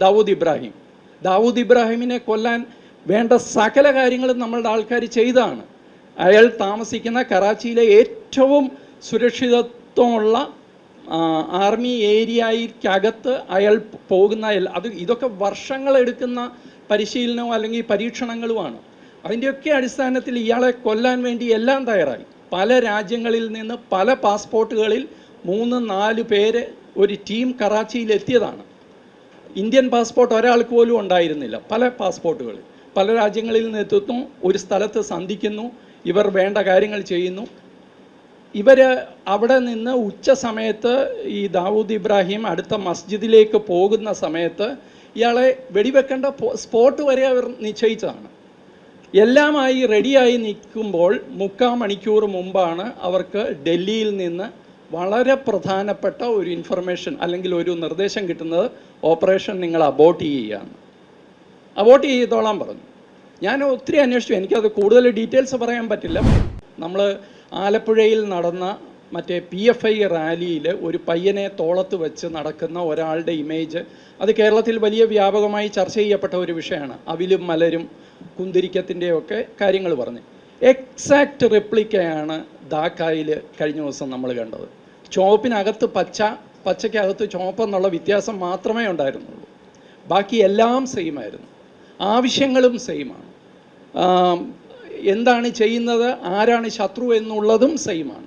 ദാവൂദ് ഇബ്രാഹിം. ദാവൂദ് ഇബ്രാഹിമിനെ കൊല്ലാൻ വേണ്ട സകല കാര്യങ്ങളും നമ്മളുടെ ആൾക്കാർ ചെയ്താണ്. അയാൾ താമസിക്കുന്ന കറാച്ചിയിലെ ഏറ്റവും സുരക്ഷിതത്വമുള്ള ആർമി ഏരിയയ്ക്കകത്ത് അയാൾ പോകുന്ന അത് ഇതൊക്കെ വർഷങ്ങളെടുക്കുന്ന പരിശീലനവും അല്ലെങ്കിൽ പരീക്ഷണങ്ങളുമാണ്. അതിന്റെയൊക്കെ അടിസ്ഥാനത്തിൽ ഇയാളെ കൊല്ലാൻ വേണ്ടി എല്ലാം തയ്യാറായി. പല രാജ്യങ്ങളിൽ നിന്ന് പല പാസ്പോർട്ടുകളിൽ മൂന്ന് നാല് പേര് ഒരു ടീം കറാച്ചിയിൽ എത്തിയതാണ്. ഇന്ത്യൻ പാസ്പോർട്ട് ഒരാൾക്ക് പോലും ഉണ്ടായിരുന്നില്ല. പല പാസ്പോർട്ടുകൾ പല രാജ്യങ്ങളിൽ നിന്ന് എത്തുന്നു ഒരു സ്ഥലത്ത് സന്ധിക്കുന്നു ഇവർ വേണ്ട കാര്യങ്ങൾ ചെയ്യുന്നു. ഇവർ അവിടെ നിന്ന് ഉച്ച സമയത്ത് ഈ ദാവൂദ് ഇബ്രാഹിം അടുത്ത മസ്ജിദിലേക്ക് പോകുന്ന സമയത്ത് ഇയാളെ വെടിവെക്കേണ്ട സ്പോട്ട് വരെ അവർ നിശ്ചയിച്ചതാണ്. എല്ലാമായി റെഡിയായി നിൽക്കുമ്പോൾ മുക്കാൽ മണിക്കൂർ മുമ്പാണ് അവർക്ക് ഡൽഹിയിൽ നിന്ന് വളരെ പ്രധാനപ്പെട്ട ഒരു ഇൻഫർമേഷൻ അല്ലെങ്കിൽ ഒരു നിർദ്ദേശം കിട്ടുന്നത് ഓപ്പറേഷൻ നിങ്ങൾ അബോട്ട് ചെയ്യുകയാണ്. അബോട്ട് ചെയ്തോളാൻ പറഞ്ഞു. ഞാൻ ഒത്തിരി അന്വേഷിച്ചു. എനിക്കത് കൂടുതൽ ഡീറ്റെയിൽസ് പറയാൻ പറ്റില്ല. നമ്മൾ ആലപ്പുഴയിൽ നടന്ന മറ്റേ പി എഫ് ഐ റാലിയിൽ ഒരു പയ്യനെ തോളത്ത് വെച്ച് നടക്കുന്ന ഒരാളുടെ ഇമേജ് അത് കേരളത്തിൽ വലിയ വ്യാപകമായി ചർച്ച ചെയ്യപ്പെട്ട ഒരു വിഷയമാണ്. അവിലും മലരും കുന്തിരിക്കത്തിന്റെയൊക്കെ കാര്യങ്ങൾ പറഞ്ഞ്. എക്സാക്റ്റ് റെപ്ലിക്കയാണ് ധാക്കായിൽ കഴിഞ്ഞ ദിവസം നമ്മൾ കണ്ടത്. ചുവപ്പിനകത്ത് പച്ച പച്ചയ്ക്കകത്ത് ചുവപ്പെന്നുള്ള വ്യത്യാസം മാത്രമേ ഉണ്ടായിരുന്നുള്ളൂ. ബാക്കി എല്ലാം സെയിമായിരുന്നു ആവശ്യങ്ങളും സെയിമാണ് എന്താണ് ചെയ്യുന്നത്? ആരാണ് ശത്രു എന്നുള്ളതും സെയിമാണ്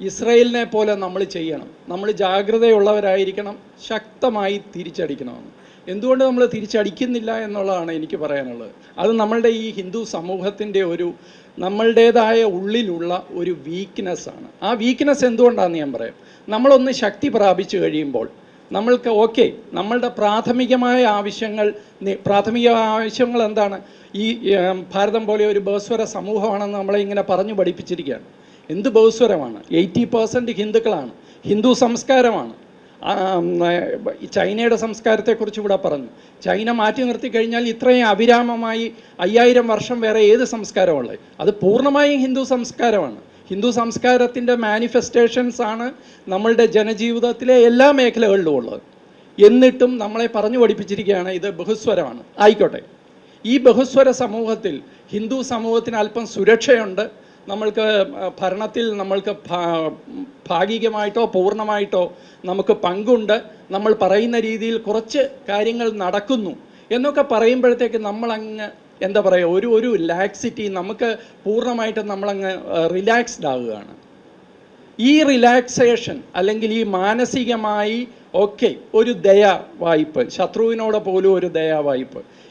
ഇസ്രയേലിനെ പോലെ നമ്മൾ ചെയ്യണം. നമ്മൾ ജാഗ്രതയുള്ളവരായിരിക്കണം. ശക്തമായി തിരിച്ചടിക്കണമെന്ന്. എന്തുകൊണ്ട് നമ്മൾ തിരിച്ചടിക്കുന്നില്ല എന്നുള്ളതാണ് എനിക്ക് പറയാനുള്ളത്. അത് നമ്മളുടെ ഈ ഹിന്ദു സമൂഹത്തിന്റെ ഒരു നമ്മളുടേതായ ഉള്ളിലുള്ള ഒരു വീക്ക്നെസ് ആണ്. ആ വീക്ക്നെസ് എന്തുകൊണ്ടാണെന്ന് ഞാൻ പറയാം. നമ്മളൊന്ന് ശക്തി പ്രാപിച്ചു കഴിയുമ്പോൾ നമ്മൾക്ക് ഓക്കെ നമ്മളുടെ പ്രാഥമികമായ ആവശ്യങ്ങൾ പ്രാഥമിക ആവശ്യങ്ങൾ എന്താണ്? ഈ ഭാരതം പോലെ ഒരു ബഹസ്വര സമൂഹമാണെന്ന് നമ്മളെ ഇങ്ങനെ പറഞ്ഞു പഠിപ്പിച്ചിരിക്കുകയാണ്. എന്ത് ബഹുസ്വരമാണ്? എയ്റ്റി പെർസെന്റ് ഹിന്ദുക്കളാണ്. ഹിന്ദു സംസ്കാരമാണ്. ചൈനയുടെ സംസ്കാരത്തെക്കുറിച്ച് ഇവിടെ പറഞ്ഞു. ചൈന മാറ്റി നിർത്തി കഴിഞ്ഞാൽ ഇത്രയും അവിരാമമായി അയ്യായിരം വർഷം വേറെ ഏത് സംസ്കാരമുള്ളത് അത് പൂർണമായും ഹിന്ദു സംസ്കാരമാണ്. ഹിന്ദു സംസ്കാരത്തിന്റെ മാനിഫെസ്റ്റേഷൻസ് ആണ് നമ്മളുടെ ജനജീവിതത്തിലെ എല്ലാ മേഖലകളിലും ഉള്ളത് എന്നിട്ടും നമ്മളെ പറഞ്ഞു പഠിപ്പിച്ചിരിക്കുകയാണ് ഇത് ബഹുസ്വരമാണ്. ആയിക്കോട്ടെ. ഈ ബഹുസ്വര സമൂഹത്തിൽ ഹിന്ദു സമൂഹത്തിന് അല്പം സുരക്ഷയുണ്ട്. നമ്മൾക്ക് ഭരണത്തിൽ നമ്മൾക്ക് ഭാഗികമായിട്ടോ പൂർണമായിട്ടോ നമുക്ക് പങ്കുണ്ട്. നമ്മൾ പറയുന്ന രീതിയിൽ കുറച്ച് കാര്യങ്ങൾ നടക്കുന്നു. എന്നൊക്കെ പറയുമ്പോഴത്തേക്ക് നമ്മളങ്ങ് എന്താ പറയുക ഒരു ഒരു ലാക്സിറ്റി നമുക്ക് പൂർണമായിട്ട് നമ്മളങ്ങ് റിലാക്സ്ഡ് ആവുകയാണ്. ഈ റിലാക്സേഷൻ അല്ലെങ്കിൽ ഈ മാനസികമായി ഓക്കെ ഒരു ദയ വായ്പ് ശത്രുവിനോട് പോലും ഒരു ദയാ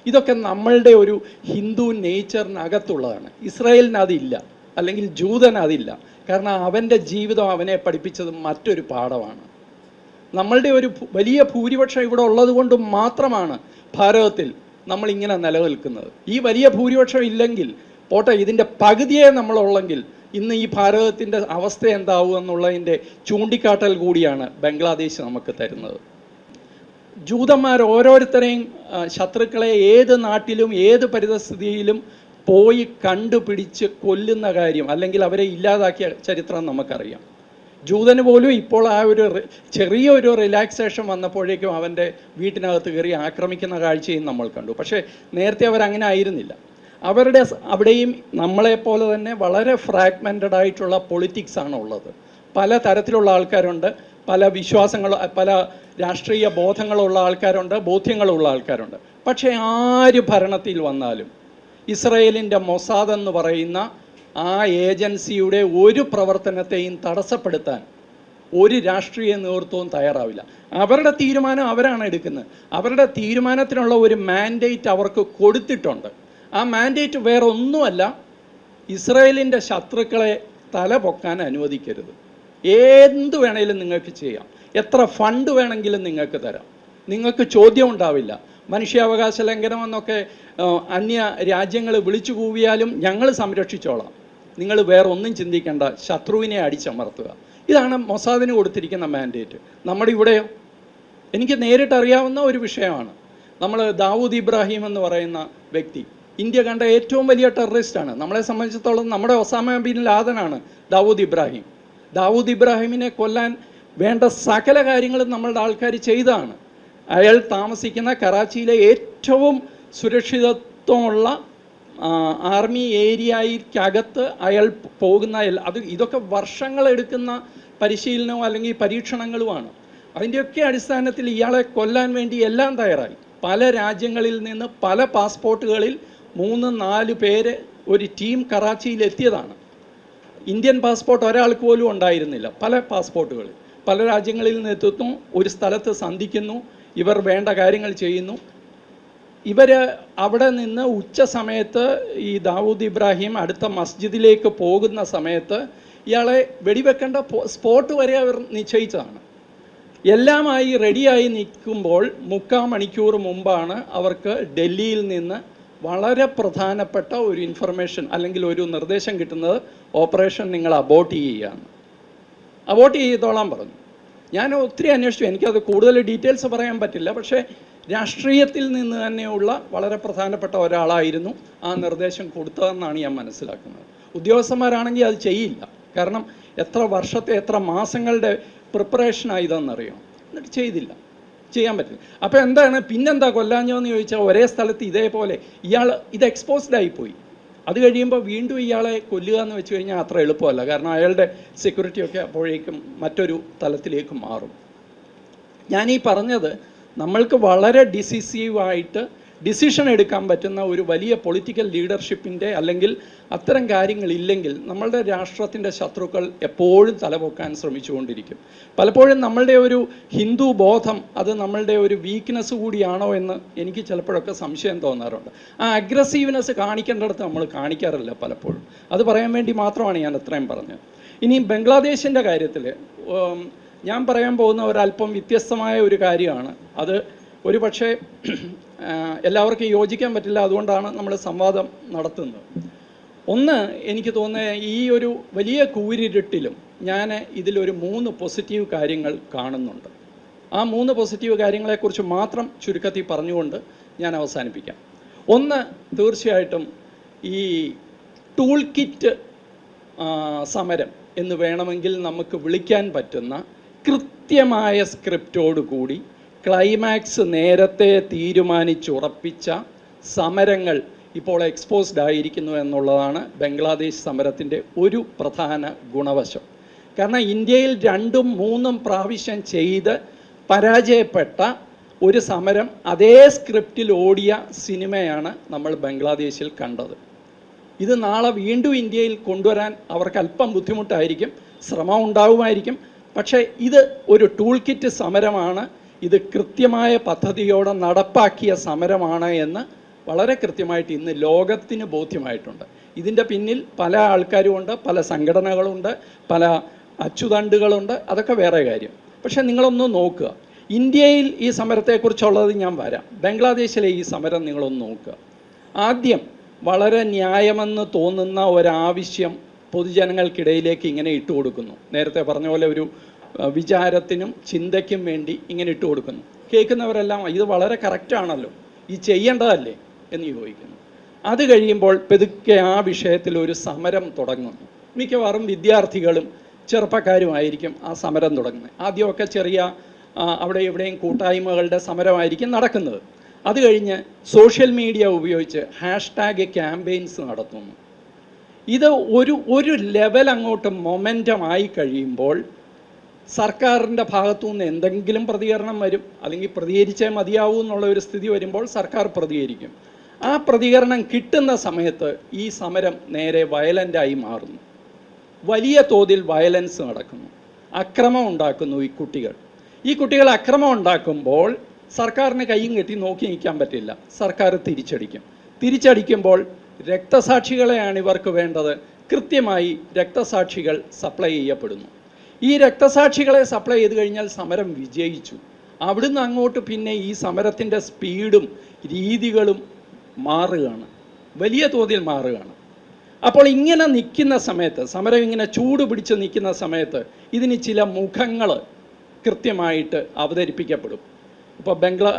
ഇതൊക്കെ നമ്മളുടെ ഒരു ഹിന്ദു നേച്ചറിനകത്തുള്ളതാണ് ഇസ്രായേലിന് അതില്ല. അല്ലെങ്കിൽ ജൂതൻ അതില്ല. കാരണം അവന്റെ ജീവിതം അവനെ പഠിപ്പിച്ചത് മറ്റൊരു പാഠമാണ്. നമ്മളുടെ ഒരു വലിയ ഭൂരിപക്ഷം ഇവിടെ ഉള്ളത് കൊണ്ട് മാത്രമാണ് ഭാരതത്തിൽ നമ്മൾ ഇങ്ങനെ നിലനിൽക്കുന്നത്. ഈ വലിയ ഭൂരിപക്ഷം ഇല്ലെങ്കിൽ പോട്ടെ ഇതിന്റെ പകുതിയെ നമ്മളുള്ളെങ്കിൽ ഇന്ന് ഈ ഭാരതത്തിന്റെ അവസ്ഥ എന്താവും എന്നുള്ളതിന്റെ ചൂണ്ടിക്കാട്ടൽ കൂടിയാണ് ബംഗ്ലാദേശ് നമുക്ക് തരുന്നത്. ജൂതന്മാർ ഓരോരുത്തരെയും ശത്രുക്കളെ ഏത് നാട്ടിലും ഏത് പരിതസ്ഥിതിയിലും പോയി കണ്ടുപിടിച്ച് കൊല്ലുന്ന കാര്യം അല്ലെങ്കിൽ അവരെ ഇല്ലാതാക്കിയ ചരിത്രം നമുക്കറിയാം. ജൂതന് പോലും ഇപ്പോൾ ആ ഒരു ചെറിയ ചെറിയൊരു റിലാക്സേഷൻ വന്നപ്പോഴേക്കും അവന്റെ വീട്ടിനകത്ത് കയറി ആക്രമിക്കുന്ന കാഴ്ചയും നമ്മൾ കണ്ടു. പക്ഷേ നേരത്തെ അവരങ്ങനെ ആയിരുന്നില്ല. അവരുടെ അവിടെയും നമ്മളെപ്പോലെ തന്നെ വളരെ ഫ്രാഗ്മെന്റഡ് ആയിട്ടുള്ള പൊളിറ്റിക്സ് ആണ് ഉള്ളത്. പല തരത്തിലുള്ള ആൾക്കാരുണ്ട് പല വിശ്വാസങ്ങൾ പല രാഷ്ട്രീയ ബോധങ്ങളുള്ള ആൾക്കാരുണ്ട് ബോധ്യങ്ങളുള്ള ആൾക്കാരുണ്ട്. പക്ഷേ ആര് ഭരണത്തിൽ വന്നാലും ഇസ്രയേലിന്റെ മൊസാദ് എന്ന് പറയുന്ന ആ ഏജൻസിയുടെ ഒരു പ്രവർത്തനത്തെയും തടസ്സപ്പെടുത്താൻ ഒരു രാഷ്ട്രീയ നേതൃത്വവും തയ്യാറാവില്ല. അവരുടെ തീരുമാനം അവരാണ് എടുക്കുന്നത്. അവരുടെ തീരുമാനത്തിനുള്ള ഒരു മാൻഡേറ്റ് അവർക്ക് കൊടുത്തിട്ടുണ്ട്. ആ മാൻഡേറ്റ് വേറെ ഒന്നുമല്ല ഇസ്രയേലിന്റെ ശത്രുക്കളെ തല പൊക്കാൻ അനുവദിക്കരുത്. എന്ത് വേണേലും നിങ്ങൾക്ക് ചെയ്യാം. എത്ര ഫണ്ട് വേണമെങ്കിലും നിങ്ങൾക്ക് തരാം. നിങ്ങൾക്ക് ചോദ്യം ഉണ്ടാവില്ല. മനുഷ്യാവകാശ ലംഘനം എന്നൊക്കെ അന്യ രാജ്യങ്ങൾ വിളിച്ചു കൂവിയാലും ഞങ്ങൾ സംരക്ഷിച്ചോളാം. നിങ്ങൾ വേറെ ഒന്നും ചിന്തിക്കേണ്ട ശത്രുവിനെ അടിച്ചമർത്തുക. ഇതാണ് മൊസാദിന് കൊടുത്തിരിക്കുന്ന മാൻഡേറ്റ് നമ്മുടെ ഇവിടെയോ? എനിക്ക് നേരിട്ട് അറിയാവുന്ന ഒരു വിഷയമാണ്. നമ്മൾ ദാവൂദ് ഇബ്രാഹിം എന്ന് പറയുന്ന വ്യക്തി. ഇന്ത്യ കണ്ട ഏറ്റവും വലിയ ടെററിസ്റ്റാണ് നമ്മളെ സംബന്ധിച്ചിടത്തോളം നമ്മുടെ ഒസാമ ബിൻ ലാദനാണ് ദാവൂദ് ഇബ്രാഹിം. ദാവൂദ് ഇബ്രാഹിമിനെ കൊല്ലാൻ വേണ്ട സകല കാര്യങ്ങളും നമ്മളുടെ ആൾക്കാർ ചെയ്തതാണ്. അയാൾ താമസിക്കുന്ന കറാച്ചിയിലെ ഏറ്റവും സുരക്ഷിതത്വമുള്ള ആർമി ഏരിയയ്ക്കകത്ത് അയാൾ പോകുന്ന അത് ഇതൊക്കെ വർഷങ്ങളെടുക്കുന്ന പരിശീലനവും അല്ലെങ്കിൽ പരീക്ഷണങ്ങളുമാണ്. അതിന്റെയൊക്കെ അടിസ്ഥാനത്തിൽ ഇയാളെ കൊല്ലാൻ വേണ്ടി എല്ലാം തയ്യാറായി. പല രാജ്യങ്ങളിൽ നിന്ന് പല പാസ്പോർട്ടുകളിൽ മൂന്ന് നാല് പേര് ഒരു ടീം കറാച്ചിയിൽ എത്തിയതാണ്. ഇന്ത്യൻ പാസ്പോർട്ട് ഒരാൾക്ക് പോലും ഉണ്ടായിരുന്നില്ല. പല പാസ്പോർട്ടുകൾ പല രാജ്യങ്ങളിൽ നിന്ന് എത്തുന്നു ഒരു സ്ഥലത്ത് സന്ധിക്കുന്നു ഇവർ വേണ്ട കാര്യങ്ങൾ ചെയ്യുന്നു. ഇവർ അവിടെ നിന്ന് ഉച്ച സമയത്ത് ഈ ദാവൂദ് ഇബ്രാഹിം അടുത്ത മസ്ജിദിലേക്ക് പോകുന്ന സമയത്ത് ഇയാളെ വെടിവെക്കേണ്ട സ്പോട്ട് വരെ അവർ നിശ്ചയിച്ചതാണ്. എല്ലാമായി റെഡിയായി നിൽക്കുമ്പോൾ മുക്കാൽ മണിക്കൂർ മുമ്പാണ് അവർക്ക് ഡൽഹിയിൽ നിന്ന് വളരെ പ്രധാനപ്പെട്ട ഒരു ഇൻഫർമേഷൻ അല്ലെങ്കിൽ ഒരു നിർദ്ദേശം കിട്ടുന്നത് ഓപ്പറേഷൻ നിങ്ങൾ അബോട്ട് ചെയ്യുകയാണ്. അബോട്ട് ചെയ്തോളാൻ പറഞ്ഞു. ഞാൻ ഒത്തിരി അന്വേഷിച്ചു. എനിക്കത് കൂടുതൽ ഡീറ്റെയിൽസ് പറയാൻ പറ്റില്ല. പക്ഷേ രാഷ്ട്രീയത്തിൽ നിന്ന് തന്നെയുള്ള വളരെ പ്രധാനപ്പെട്ട ഒരാളായിരുന്നു ആ നിർദ്ദേശം കൊടുത്തതെന്നാണ് ഞാൻ മനസ്സിലാക്കുന്നത്. ഉദ്യോഗസ്ഥന്മാരാണെങ്കിൽ അത് ചെയ്യില്ല. കാരണം എത്ര വർഷത്തെ എത്ര മാസങ്ങളുടെ പ്രിപ്പറേഷനായി ഇതെന്നറിയാം. എന്നിട്ട് ചെയ്തില്ല. ചെയ്യാൻ പറ്റില്ല. അപ്പോൾ എന്താണ് പിന്നെന്താ കൊല്ലാഞ്ഞോ എന്ന് ചോദിച്ചാൽ ഒരേ സ്ഥലത്ത് ഇതേപോലെ ഇയാൾ ഇത് എക്സ്പോസ്ഡ് ആയിപ്പോയി അത് കഴിയുമ്പോൾ വീണ്ടും ഇയാളെ കൊല്ലുക എന്ന് വെച്ച് കഴിഞ്ഞാൽ അത്ര എളുപ്പമല്ല. കാരണം അയാളുടെ സെക്യൂരിറ്റിയൊക്കെ അപ്പോഴേക്കും മറ്റൊരു തലത്തിലേക്ക് മാറും. ഞാൻ ഈ പറഞ്ഞത് നമ്മൾക്ക് വളരെ ഡിസിസീവായിട്ട് ഡിസിഷൻ എടുക്കാൻ പറ്റുന്ന ഒരു വലിയ പൊളിറ്റിക്കൽ ലീഡർഷിപ്പിന്റെ അല്ലെങ്കിൽ അത്തരം കാര്യങ്ങളില്ലെങ്കിൽ നമ്മളുടെ രാഷ്ട്രത്തിന്റെ ശത്രുക്കൾ എപ്പോഴും തലപൊക്കാൻ ശ്രമിച്ചുകൊണ്ടിരിക്കും. പലപ്പോഴും നമ്മളുടെ ഒരു ഹിന്ദു ബോധം അത് നമ്മളുടെ ഒരു വീക്ക്നെസ് കൂടിയാണോ എന്ന് എനിക്ക് ചിലപ്പോഴൊക്കെ സംശയം തോന്നാറുണ്ട്. ആ അഗ്രസീവ്നെസ് കാണിക്കേണ്ടടുത്ത് നമ്മൾ കാണിക്കാറില്ല പലപ്പോഴും. അത് പറയാൻ വേണ്ടി മാത്രമാണ് ഞാൻ അത്രയും പറഞ്ഞത്. ഇനി ബംഗ്ലാദേശിന്റെ കാര്യത്തിൽ ഞാൻ പറയാൻ പോകുന്ന ഒരല്പം വ്യത്യസ്തമായ ഒരു കാര്യമാണ്. അത് ഒരു പക്ഷേ എല്ലാവർക്കും യോജിക്കാൻ പറ്റില്ല. അതുകൊണ്ടാണ് നമ്മൾ സംവാദം നടത്തുന്നത്. ഒന്ന് എനിക്ക് തോന്നുന്നത് ഈ ഒരു വലിയ കൂരിരുട്ടിലും ഞാൻ ഇതിലൊരു മൂന്ന് പോസിറ്റീവ് കാര്യങ്ങൾ കാണുന്നുണ്ട്. ആ മൂന്ന് പോസിറ്റീവ് കാര്യങ്ങളെക്കുറിച്ച് മാത്രം ചുരുക്കത്തിൽ പറഞ്ഞുകൊണ്ട് ഞാൻ അവസാനിപ്പിക്കാം. ഒന്ന് തീർച്ചയായിട്ടും ഈ ടൂൾ കിറ്റ് സമരം എന്ന് വേണമെങ്കിൽ നമുക്ക് വിളിക്കാൻ പറ്റുന്ന കൃത്യമായ സ്ക്രിപ്റ്റോട് കൂടി ക്ലൈമാക്സ് നേരത്തെ തീരുമാനിച്ചുറപ്പിച്ച സമരങ്ങൾ ഇപ്പോൾ എക്സ്പോസ്ഡ് ആയിരിക്കുന്നു എന്നുള്ളതാണ് ബംഗ്ലാദേശ് സമരത്തിന്റെ ഒരു പ്രധാന ഗുണവശം. കാരണം ഇന്ത്യയിൽ രണ്ടും മൂന്നും പ്രാവശ്യം ചെയ്ത് പരാജയപ്പെട്ട ഒരു സമരം അതേ സ്ക്രിപ്റ്റിൽ ഓടിയ സിനിമയാണ് നമ്മൾ ബംഗ്ലാദേശിൽ കണ്ടത്. ഇത് നാളെ വീണ്ടും ഇന്ത്യയിൽ കൊണ്ടുവരാൻ അവർക്ക് അല്പം ബുദ്ധിമുട്ടായിരിക്കും ശ്രമം ഉണ്ടാവുമായിരിക്കും. പക്ഷേ ഇത് ഒരു ടൂൾ കിറ്റ് സമരമാണ്. ഇത് കൃത്യമായ പദ്ധതിയോടെ നടപ്പാക്കിയ സമരമാണ് എന്ന് വളരെ കൃത്യമായിട്ട് ഇന്ന് ലോകത്തിന് ബോധ്യമായിട്ടുണ്ട്. ഇതിന്റെ പിന്നിൽ പല ആൾക്കാരുമുണ്ട് പല സംഘടനകളുണ്ട് പല അച്ചുതണ്ടുകളുണ്ട് അതൊക്കെ വേറെ കാര്യം. പക്ഷേ നിങ്ങളൊന്ന് നോക്കുക. ഇന്ത്യയിൽ ഈ സമരത്തെക്കുറിച്ചുള്ളത് ഞാൻ വരാം. ബംഗ്ലാദേശിലെ ഈ സമരം നിങ്ങളൊന്ന് നോക്കുക. ആദ്യം വളരെ ന്യായമെന്ന് തോന്നുന്ന ഒരാവശ്യം പൊതുജനങ്ങൾക്കിടയിലേക്ക് ഇങ്ങനെ ഇട്ട് കൊടുക്കുന്നു നേരത്തെ പറഞ്ഞ പോലെ ഒരു വിചാരത്തിനും ചിന്തയ്ക്കും വേണ്ടി ഇങ്ങനെ ഇട്ട് കൊടുക്കുന്നു. കേൾക്കുന്നവരെല്ലാം ഇത് വളരെ കറക്റ്റാണല്ലോ ഈ ചെയ്യേണ്ടതല്ലേ? എന്ന് ചോദിക്കുന്നു. അത് കഴിയുമ്പോൾ പെതുക്കെ ആ വിഷയത്തിൽ ഒരു സമരം തുടങ്ങുന്നു. മിക്കവാറും വിദ്യാർത്ഥികളും ചെറുപ്പക്കാരുമായിരിക്കും ആ സമരം തുടങ്ങുന്നത്. ആദ്യമൊക്കെ ചെറിയ അവിടെ എവിടെയും കൂട്ടായ്മകളുടെ സമരമായിരിക്കും നടക്കുന്നത്. അത് കഴിഞ്ഞ് സോഷ്യൽ മീഡിയ ഉപയോഗിച്ച് ഹാഷ്ടാഗ് ക്യാമ്പയിൻസ് നടത്തുന്നു. ഇത് ഒരു ഒരു ലെവൽ അങ്ങോട്ട് മൊമെന്റമായി കഴിയുമ്പോൾ സർക്കാരിന്റെ ഭാഗത്തു നിന്ന് എന്തെങ്കിലും പ്രതികരണം വരും അല്ലെങ്കിൽ പ്രതികരിച്ചേ മതിയാവൂ എന്നുള്ള ഒരു സ്ഥിതി വരുമ്പോൾ സർക്കാർ പ്രതികരിക്കും. ആ പ്രതികരണം കിട്ടുന്ന സമയത്ത് ഈ സമരം നേരെ വയലന്റായി മാറുന്നു. വലിയ തോതിൽ വയലൻസ് നടക്കുന്നു. അക്രമം ഉണ്ടാക്കുന്നു ഈ കുട്ടികൾ. ഈ കുട്ടികൾ അക്രമം ഉണ്ടാക്കുമ്പോൾ സർക്കാരിന് കൈയും കെട്ടി നോക്കി നിൽക്കാൻ പറ്റില്ല. സർക്കാർ തിരിച്ചടിക്കും. തിരിച്ചടിക്കുമ്പോൾ രക്തസാക്ഷികളെയാണ് ഇവർക്ക് വേണ്ടത്. കൃത്യമായി രക്തസാക്ഷികൾ സപ്ലൈ ചെയ്യപ്പെടുന്നു. ഈ രക്തസാക്ഷികളെ സപ്ലൈ ചെയ്ത് കഴിഞ്ഞാൽ സമരം വിജയിച്ചു. അവിടുന്ന് അങ്ങോട്ട് പിന്നെ ഈ സമരത്തിന്റെ സ്പീഡും രീതികളും മാറുകയാണ്. വലിയ തോതിൽ മാറുകയാണ്. അപ്പോൾ ഇങ്ങനെ നിൽക്കുന്ന സമയത്ത് സമരം ഇങ്ങനെ ചൂട് പിടിച്ച് നിൽക്കുന്ന സമയത്ത് ഇതിന് ചില മുഖങ്ങൾ കൃത്യമായിട്ട് അവതരിപ്പിക്കപ്പെടും. ഇപ്പോൾ ബംഗ്ലാ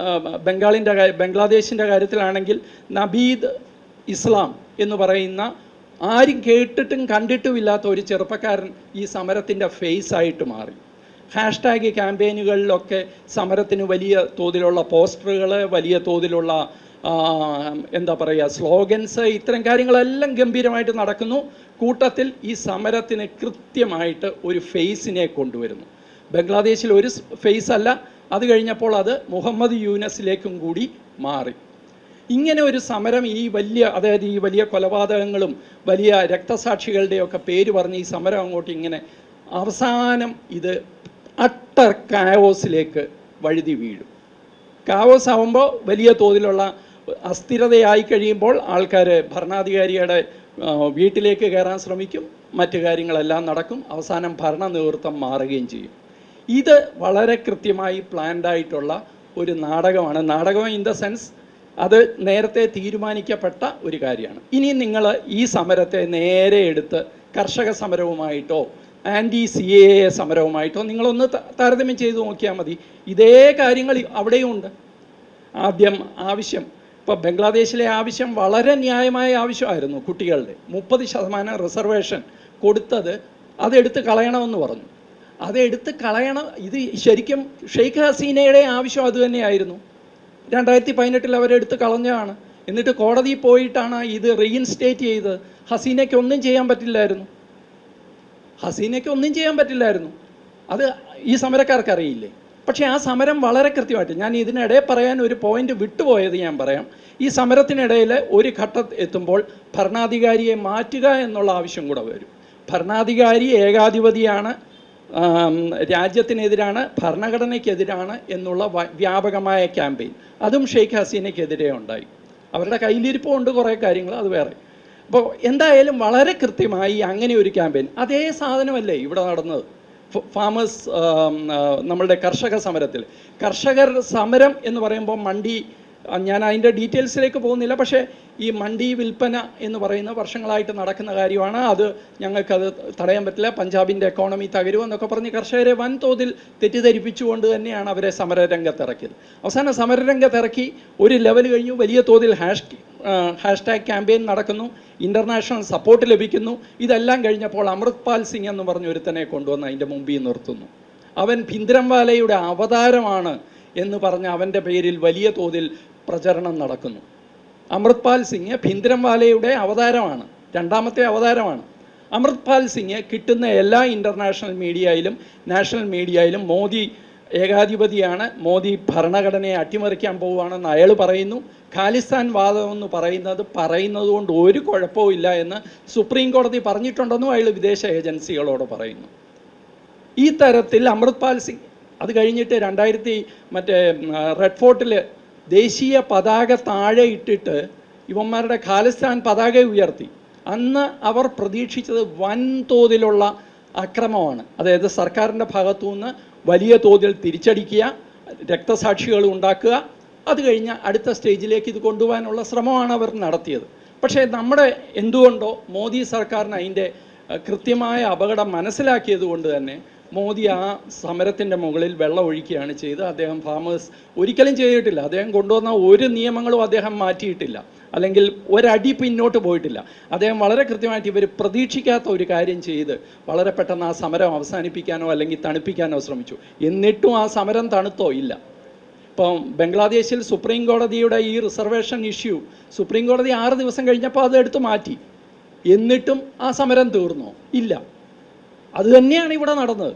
ബംഗാളിന്റെ ബംഗ്ലാദേശിന്റെ കാര്യത്തിലാണെങ്കിൽ നബീദ് ഇസ്ലാം എന്ന് പറയുന്ന ആരും കേട്ടിട്ടും കണ്ടിട്ടും ഇല്ലാത്ത ഒരു ചെറുപ്പക്കാരൻ ഈ സമരത്തിന്റെ ഫേസ് ആയിട്ട് മാറി. ഹാഷ്ടാഗ് ക്യാമ്പയിനുകളിലൊക്കെ സമരത്തിന് വലിയ തോതിലുള്ള പോസ്റ്ററുകൾ വലിയ തോതിലുള്ള എന്താ പറയുക സ്ലോഗൻസ് ഇത്തരം കാര്യങ്ങളെല്ലാം ഗംഭീരമായിട്ട് നടക്കുന്നു. കൂട്ടത്തിൽ ഈ സമരത്തിന് കൃത്യമായിട്ട് ഒരു ഫേസിനെ കൊണ്ടുവരുന്നു. ബംഗ്ലാദേശിൽ ഒരു ഫേസ് അല്ല. അത് കഴിഞ്ഞപ്പോൾ അത് മുഹമ്മദ് യൂനസിലേക്കും കൂടി മാറി. ഇങ്ങനെ ഒരു സമരം ഈ വലിയ അതായത് ഈ വലിയ കൊലപാതകങ്ങളും വലിയ രക്തസാക്ഷികളുടെയൊക്കെ പേര് പറഞ്ഞ് ഈ സമരം അങ്ങോട്ട് ഇങ്ങനെ അവസാനം ഇത് അട്ടർ കാവോസിലേക്ക് വഴുതി വീഴും. കാവോസ് ആവുമ്പോൾ വലിയ തോതിലുള്ള അസ്ഥിരതയായി കഴിയുമ്പോൾ ആൾക്കാർ ഭരണാധികാരിയുടെ വീട്ടിലേക്ക് കയറാൻ ശ്രമിക്കും മറ്റു കാര്യങ്ങളെല്ലാം നടക്കും അവസാനം ഭരണ നേതൃത്വം മാറുകയും ചെയ്യും. ഇത് വളരെ കൃത്യമായി പ്ലാൻഡായിട്ടുള്ള ഒരു നാടകമാണ്. നാടകം ഇൻ ദ സെൻസ് അത് നേരത്തെ തീരുമാനിക്കപ്പെട്ട ഒരു കാര്യമാണ്. ഇനി നിങ്ങൾ ഈ സമരത്തെ നേരെ എടുത്ത് കർഷക സമരവുമായിട്ടോ ആന്റി സി എ എ സമരവുമായിട്ടോ നിങ്ങളൊന്ന് താരതമ്യം ചെയ്ത് നോക്കിയാൽ മതി. ഇതേ കാര്യങ്ങൾ അവിടെയും ഉണ്ട് ആദ്യം ആവശ്യം ഇപ്പോൾ ബംഗ്ലാദേശിലെ ആവശ്യം വളരെ ന്യായമായ ആവശ്യമായിരുന്നു കുട്ടികളുടെ. മുപ്പത് ശതമാനം റിസർവേഷൻ കൊടുത്തത് അതെടുത്ത് കളയണമെന്ന് പറഞ്ഞു. അതെടുത്ത് കളയണം ഇത് ശരിക്കും ഷെയ്ഖ് ഹസീനയുടെ ആവശ്യം അത് തന്നെയായിരുന്നു. രണ്ടായിരത്തി പതിനെട്ടിൽ അവരെടുത്ത് കളഞ്ഞതാണ്. എന്നിട്ട് കോടതി പോയിട്ടാണ് ഇത് റീഇൻസ്റ്റേറ്റ് ചെയ്തത്. ഹസീനയ്ക്ക് ഒന്നും ചെയ്യാൻ പറ്റില്ലായിരുന്നു. ഹസീനയ്ക്ക് ഒന്നും ചെയ്യാൻ പറ്റില്ലായിരുന്നു. അത് ഈ സമരക്കാർക്ക് അറിയില്ലേ? പക്ഷേ ആ സമരം വളരെ കൃത്യമായിട്ട് ഞാൻ ഇതിനിടെ പറയാൻ ഒരു പോയിന്റ് വിട്ടുപോയത് ഞാൻ പറയാം. ഈ സമരത്തിനിടയിൽ ഒരു ഘട്ടം എത്തുമ്പോൾ ഭരണാധികാരിയെ മാറ്റുക എന്നുള്ള ആവശ്യം കൂടെ വരും. ഭരണാധികാരി ഏകാധിപതിയാണ് രാജ്യത്തിനെതിരാണ് ഭരണഘടനയ്ക്കെതിരാണ് എന്നുള്ള വ്യാപകമായ ക്യാമ്പയിൻ. അതും ഷെയ്ഖ് ഹസീനയ്ക്കെതിരെ ഉണ്ടായി. അവരുടെ കയ്യിലിരിപ്പുണ്ട് കുറേ കാര്യങ്ങൾ അത് വേറെ. അപ്പോൾ എന്തായാലും വളരെ കൃത്യമായി അങ്ങനെ ഒരു ക്യാമ്പയിൻ അതേ സാധനമല്ലേ ഇവിടെ നടന്നത്? ഫാമേഴ്സ് നമ്മളുടെ കർഷക സമരത്തിൽ. കർഷകർ സമരം എന്ന് പറയുമ്പോൾ മണ്ടി ഞാൻ അതിന്റെ ഡീറ്റെയിൽസിലേക്ക് പോകുന്നില്ല. പക്ഷേ ഈ മണ്ടി വിൽപ്പന എന്ന് പറയുന്ന വർഷങ്ങളായിട്ട് നടക്കുന്ന കാര്യമാണ്. അത് ഞങ്ങൾക്കത് തടയാൻ പറ്റില്ല. പഞ്ചാബിന്റെ എക്കോണമി തകരും എന്നൊക്കെ പറഞ്ഞ് കർഷകരെ വൻതോതിൽ തെറ്റിദ്ധരിപ്പിച്ചുകൊണ്ട് തന്നെയാണ് അവരെ സമരരംഗത്തിറക്കിയത്. അവസാനം സമരരംഗത്ത് ഇറക്കി ഒരു ലെവൽ കഴിഞ്ഞു. വലിയ തോതിൽ ഹാഷ് ഹാഷ്ടാഗ് ക്യാമ്പയിൻ നടക്കുന്നു. ഇന്റർനാഷണൽ സപ്പോർട്ട് ലഭിക്കുന്നു. ഇതെല്ലാം കഴിഞ്ഞപ്പോൾ അമൃത്പാൽ സിംഗ് എന്ന് പറഞ്ഞ ഒരുത്തനെ കൊണ്ടുവന്ന് അതിന്റെ മുമ്പിൽ നിർത്തുന്നു. അവൻ ഭിന്ദ്രംവാലയുടെ അവതാരമാണ് എന്ന് പറഞ്ഞ് അവന്റെ പേരിൽ വലിയ തോതിൽ പ്രചരണം നടക്കുന്നു. അമൃത്പാൽ സിംഗ് ഭിന്ദ്രംവാലയുടെ അവതാരമാണ്. രണ്ടാമത്തെ അവതാരമാണ്. അമൃത്പാൽ സിംഗ് കിട്ടുന്ന എല്ലാ ഇന്റർനാഷണൽ മീഡിയയിലും നാഷണൽ മീഡിയയിലും മോദി ഏകാധിപതിയാണ്. മോദി ഭരണഘടനയെ അട്ടിമറിക്കാൻ പോവുകയാണെന്ന് അയാൾ പറയുന്നു. ഖാലിസ്ഥാൻ വാദം എന്ന് പറയുന്നത് പറയുന്നത് കൊണ്ട് ഒരു കുഴപ്പവും എന്ന് സുപ്രീം കോടതി പറഞ്ഞിട്ടുണ്ടെന്നും അയാൾ വിദേശ ഏജൻസികളോട് പറയുന്നു. ഈ തരത്തിൽ അമൃത്പാൽ സിംഗ് അത് കഴിഞ്ഞിട്ട് രണ്ടായിരത്തി മറ്റേ റെഡ് ഫോർട്ടിൽ ദേശീയ പതാക താഴെ ഇട്ടിട്ട് ഇവന്മാരുടെ ഖാലിസ്ഥാൻ പതാക ഉയർത്തി. അന്ന് അവർ പ്രതീക്ഷിച്ചത് വൻതോതിലുള്ള അക്രമമാണ്. അതായത് സർക്കാരിന്റെ ഭാഗത്തുനിന്ന് വലിയ തോതിൽ തിരിച്ചടിക്കുക രക്തസാക്ഷികൾ ഉണ്ടാക്കുക. അത് കഴിഞ്ഞ് അടുത്ത സ്റ്റേജിലേക്ക് ഇത് കൊണ്ടുപോകാനുള്ള ശ്രമമാണ് അവർ നടത്തിയത്. പക്ഷേ നമ്മുടെ എന്തുകൊണ്ടോ മോദി സർക്കാരിന് അതിന്റെ കൃത്യമായ അപകടം മനസ്സിലാക്കിയത് കൊണ്ട് തന്നെ മോദി ആ സമരത്തിന്റെ മുകളിൽ വെള്ളം ഒഴിക്കുകയാണ് ചെയ്ത് അദ്ദേഹം ഫാമേഴ്സ് ഒരിക്കലും ചെയ്തിട്ടില്ല. അദ്ദേഹം കൊണ്ടുവന്ന ഒരു നിയമങ്ങളും അദ്ദേഹം മാറ്റിയിട്ടില്ല. അല്ലെങ്കിൽ ഒരടി പിന്നോട്ട് പോയിട്ടില്ല. അദ്ദേഹം വളരെ കൃത്യമായിട്ട് ഇവർ പ്രതീക്ഷിക്കാത്ത ഒരു കാര്യം ചെയ്ത് വളരെ പെട്ടെന്ന് ആ സമരം അവസാനിപ്പിക്കാനോ അല്ലെങ്കിൽ തണുപ്പിക്കാനോ ശ്രമിച്ചു. എന്നിട്ടും ആ സമരം തണുത്തോ ഇല്ല. ഇപ്പം ബംഗ്ലാദേശിൽ സുപ്രീം കോടതിയുടെ ഈ റിസർവേഷൻ ഇഷ്യൂ സുപ്രീം കോടതി ആറ് ദിവസം കഴിഞ്ഞപ്പോൾ അത് എടുത്തു മാറ്റി. എന്നിട്ടും ആ സമരം തീർന്നോ? ഇല്ല. അത് തന്നെയാണ് ഇവിടെ നടന്നത്.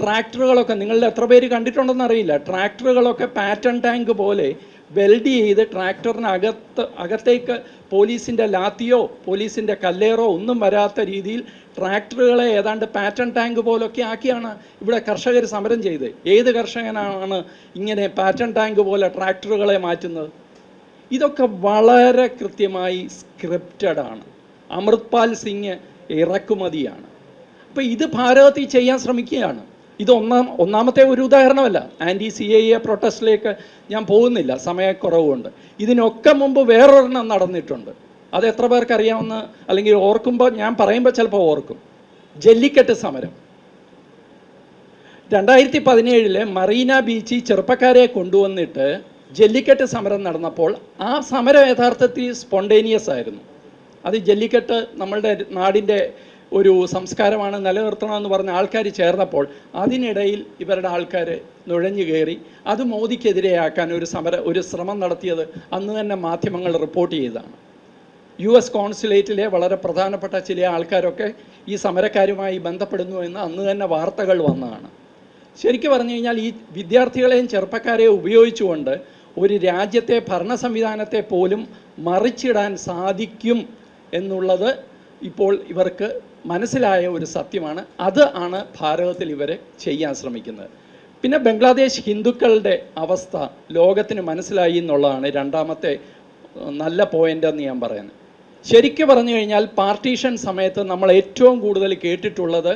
ട്രാക്ടറുകളൊക്കെ നിങ്ങൾ എത്ര പേര് കണ്ടിട്ടുണ്ടെന്ന് അറിയില്ല. ട്രാക്ടറുകളൊക്കെ പാറ്റേൺ ടാങ്ക് പോലെ വെൽഡ് ചെയ്ത് ട്രാക്ടറിനകത്ത് അകത്തേക്ക് പോലീസിന്റെ ലാത്തിയോ പോലീസിന്റെ കല്ലേറോ ഒന്നും വരാത്ത രീതിയിൽ ട്രാക്ടറുകളെ ഏതാണ്ട് പാറ്റേൺ ടാങ്ക് പോലൊക്കെ ആക്കിയാണ് ഇവിടെ കർഷകർ സമരം ചെയ്തത്. ഏത് കർഷകനാണ് ഇങ്ങനെ പാറ്റേൺ ടാങ്ക് പോലെ ട്രാക്ടറുകളെ മാറ്റുന്നത്? ഇതൊക്കെ വളരെ കൃത്യമായി സ്ക്രിപ്റ്റഡ് ആണ്. അമൃത്പാൽ സിംഗ് ഇറക്കുമതിയാണ്. അപ്പോൾ ഇത് ഭാരതത്തിൽ ചെയ്യാൻ ശ്രമിക്കുകയാണ്. ഇത് ഒന്നാം ഒന്നാമത്തെ ഒരു ഉദാഹരണമല്ല. ആന്റി സി ഐ എ പ്രൊട്ടസ്റ്റിലേക്ക് ഞാൻ പോകുന്നില്ല. സമയക്കുറവ് കൊണ്ട് ഇതിനൊക്കെ മുമ്പ് വേറൊരെണ്ണം നടന്നിട്ടുണ്ട്. അത് എത്ര പേർക്ക് അറിയാവുന്ന അല്ലെങ്കിൽ ഓർക്കുമ്പോൾ ഞാൻ പറയുമ്പോൾ ചിലപ്പോൾ ഓർക്കും. ജല്ലിക്കെട്ട് സമരം. രണ്ടായിരത്തി പതിനേഴിൽ മറീന ബീച്ചിൽ ചെറുപ്പക്കാരെ കൊണ്ടുവന്നിട്ട് ജല്ലിക്കെട്ട് സമരം നടന്നപ്പോൾ ആ സമരം യഥാർത്ഥത്തിൽ സ്പോണ്ടേനിയസ് ആയിരുന്നു. അത് ജല്ലിക്കെട്ട് നമ്മളുടെ നാടിന്റെ ഒരു സംസ്കാരമാണ് നിലനിർത്തണമെന്ന് പറഞ്ഞ ആൾക്കാർ ചേർന്നപ്പോൾ അതിനിടയിൽ ഇവരുടെ ആൾക്കാർ നുഴഞ്ഞു കയറി അത് മോദിക്കെതിരെയാക്കാൻ ഒരു സമര ഒരു ശ്രമം നടത്തിയത് അന്ന് തന്നെ മാധ്യമങ്ങൾ റിപ്പോർട്ട് ചെയ്തതാണ്. യു എസ് കോൺസുലേറ്റിലെ വളരെ പ്രധാനപ്പെട്ട ചില ആൾക്കാരൊക്കെ ഈ സമരക്കാരുമായി ബന്ധപ്പെടുന്നു എന്ന് അന്ന് തന്നെ വാർത്തകൾ വന്നതാണ്. ശരിക്കും പറഞ്ഞു കഴിഞ്ഞാൽ ഈ വിദ്യാർത്ഥികളെയും ചെറുപ്പക്കാരെയും ഉപയോഗിച്ചുകൊണ്ട് ഒരു രാജ്യത്തെ ഭരണ സംവിധാനത്തെ പോലും മറിച്ചിടാൻ സാധിക്കും എന്നുള്ളത് ഇപ്പോൾ ഇവർക്ക് മനസ്സിലായ ഒരു സത്യമാണ്. അത് ആണ് ഭാരതത്തിൽ ഇവർ ചെയ്യാൻ ശ്രമിക്കുന്നത്. പിന്നെ ബംഗ്ലാദേശ് ഹിന്ദുക്കളുടെ അവസ്ഥ ലോകത്തിന് മനസ്സിലായി എന്നുള്ളതാണ് രണ്ടാമത്തെ നല്ല പോയിന്റ് എന്ന് ഞാൻ പറയുന്നത്. ശരിക്കും പറഞ്ഞു കഴിഞ്ഞാൽ പാർട്ടീഷൻ സമയത്ത് നമ്മൾ ഏറ്റവും കൂടുതൽ കേട്ടിട്ടുള്ളത്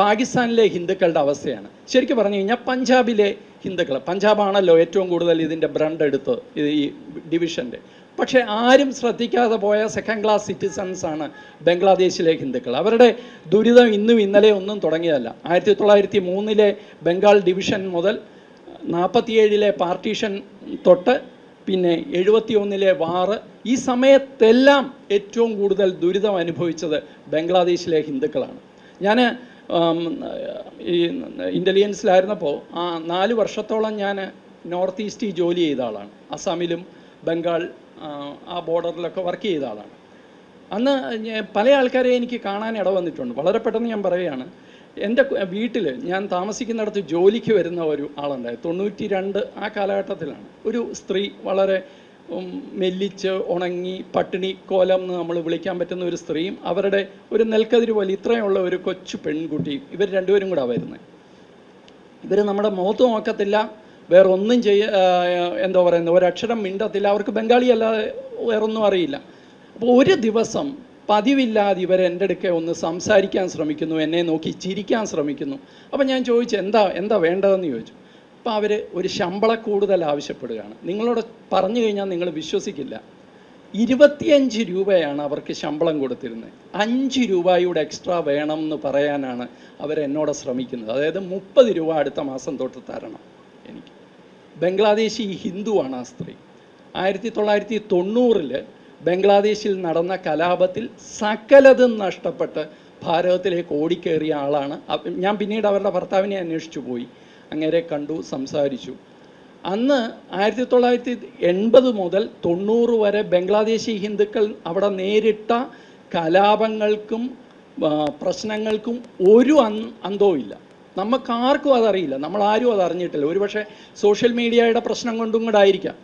പാകിസ്ഥാനിലെ ഹിന്ദുക്കളുടെ അവസ്ഥയാണ്. ശരിക്കും പറഞ്ഞു കഴിഞ്ഞാൽ പഞ്ചാബിലെ ഹിന്ദുക്കൾ പഞ്ചാബാണല്ലോ ഏറ്റവും കൂടുതൽ ഇതിന്റെ ബ്രണ്ട് എടുത്ത് ഈ ഡിവിഷന്റെ പക്ഷേ ആരും ശ്രദ്ധിക്കാതെ പോയ സെക്കൻഡ് ക്ലാസ് സിറ്റിസൺസ് ആണ് ബംഗ്ലാദേശിലെ ഹിന്ദുക്കൾ. അവരുടെ ദുരിതം ഇന്നും ഇന്നലെ ഒന്നും തുടങ്ങിയതല്ല. ആയിരത്തി തൊള്ളായിരത്തി മൂന്നിലെ ബംഗാൾ ഡിവിഷൻ മുതൽ നാൽപ്പത്തിയേഴിലെ പാർട്ടീഷൻ തൊട്ട് പിന്നെ എഴുപത്തി ഒന്നിലെ വാറ് ഈ സമയത്തെല്ലാം ഏറ്റവും കൂടുതൽ ദുരിതം അനുഭവിച്ചത് ബംഗ്ലാദേശിലെ ഹിന്ദുക്കളാണ്. ഞാൻ ഈ ഇന്റലിജൻസിലായിരുന്നപ്പോൾ ആ നാല് വർഷത്തോളം ഞാൻ നോർത്ത് ഈസ്റ്റിൽ ജോലി ചെയ്ത ആളാണ്. അസാമിലും ബംഗാൾ ആ, ബോർഡറിലൊക്കെ വർക്ക് ചെയ്ത ആളാണ്. അന്ന് പല ആൾക്കാരെ എനിക്ക് കാണാൻ ഇട വന്നിട്ടുണ്ട്. വളരെ പെട്ടെന്ന് ഞാൻ പറയുകയാണ് എന്റെ വീട്ടിൽ ഞാൻ താമസിക്കുന്നിടത്ത് ജോലിക്ക് വരുന്ന ഒരു ആളുണ്ടായി തൊണ്ണൂറ്റി രണ്ട് ആ കാലഘട്ടത്തിലാണ്. ഒരു സ്ത്രീ വളരെ മെല്ലിച്ച് ഉണങ്ങി പട്ടിണി കോലം എന്ന് നമ്മൾ വിളിക്കാൻ പറ്റുന്ന ഒരു സ്ത്രീയും അവരുടെ ഒരു നെൽക്കതിര് പോലെ ഇത്രയുള്ള ഒരു കൊച്ചു പെൺകുട്ടിയും ഇവർ രണ്ടുപേരും കൂടെ വരുന്നത് ഇവർ നമ്മുടെ മുഖത്ത് നോക്കത്തില്ല. വേറെ ഒന്നും ചെയ്യ എന്താ പറയുന്നത് ഒരക്ഷരം മിണ്ടത്തില്ല. അവർക്ക് ബംഗാളി അല്ലാതെ വേറൊന്നും അറിയില്ല. അപ്പോൾ ഒരു ദിവസം പതിവില്ലാതെ ഇവർ എന്റെ അടുക്കെ ഒന്ന് സംസാരിക്കാൻ ശ്രമിക്കുന്നു എന്നെ നോക്കി ചിരിക്കാൻ ശ്രമിക്കുന്നു. അപ്പം ഞാൻ ചോദിച്ചു എന്താ എന്താ വേണ്ടതെന്ന് ചോദിച്ചു. അപ്പോൾ അവർ ഒരു ശമ്പള കൂടുതൽ ആവശ്യപ്പെടുകയാണ്. നിങ്ങളോട് പറഞ്ഞു കഴിഞ്ഞാൽ നിങ്ങൾ വിശ്വസിക്കില്ല. ഇരുപത്തിയഞ്ച് രൂപയാണ് അവർക്ക് ശമ്പളം കൊടുത്തിരുന്നത്. അഞ്ച് രൂപയുടെ എക്സ്ട്രാ വേണം എന്ന് പറയാനാണ് അവരെന്നോട് ശ്രമിക്കുന്നത്. അതായത് മുപ്പത് രൂപ അടുത്ത മാസം തൊട്ട് തരണം എനിക്ക്. ബംഗ്ലാദേശി ഹിന്ദുവാണ് ആ സ്ത്രീ. ആയിരത്തി തൊള്ളായിരത്തി തൊണ്ണൂറിൽ ബംഗ്ലാദേശിൽ നടന്ന കലാപത്തിൽ സകലതും നഷ്ടപ്പെട്ട് ഭാരതത്തിലേക്ക് ഓടിക്കേറിയ ആളാണ്. ഞാൻ പിന്നീട് അവരുടെ ഭർത്താവിനെ അന്വേഷിച്ചു പോയി. അങ്ങേരെ കണ്ടു സംസാരിച്ചു. അന്ന് ആയിരത്തി തൊള്ളായിരത്തി എൺപത് മുതൽ തൊണ്ണൂറ് വരെ ബംഗ്ലാദേശി ഹിന്ദുക്കൾ അവിടെ നേരിട്ട കലാപങ്ങൾക്കും പ്രശ്നങ്ങൾക്കും ഒരു അന്- അന്തവും ഇല്ല നമുക്കാർക്കും അതറിയില്ല. നമ്മൾ ആരും അത് അറിഞ്ഞിട്ടില്ല. ഒരുപക്ഷെ സോഷ്യൽ മീഡിയയുടെ പ്രശ്നം കൊണ്ടും കൂടെ ആയിരിക്കാം.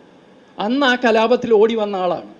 അന്ന് ആ കലാപത്തിൽ ഓടി വന്ന ആളാണ്.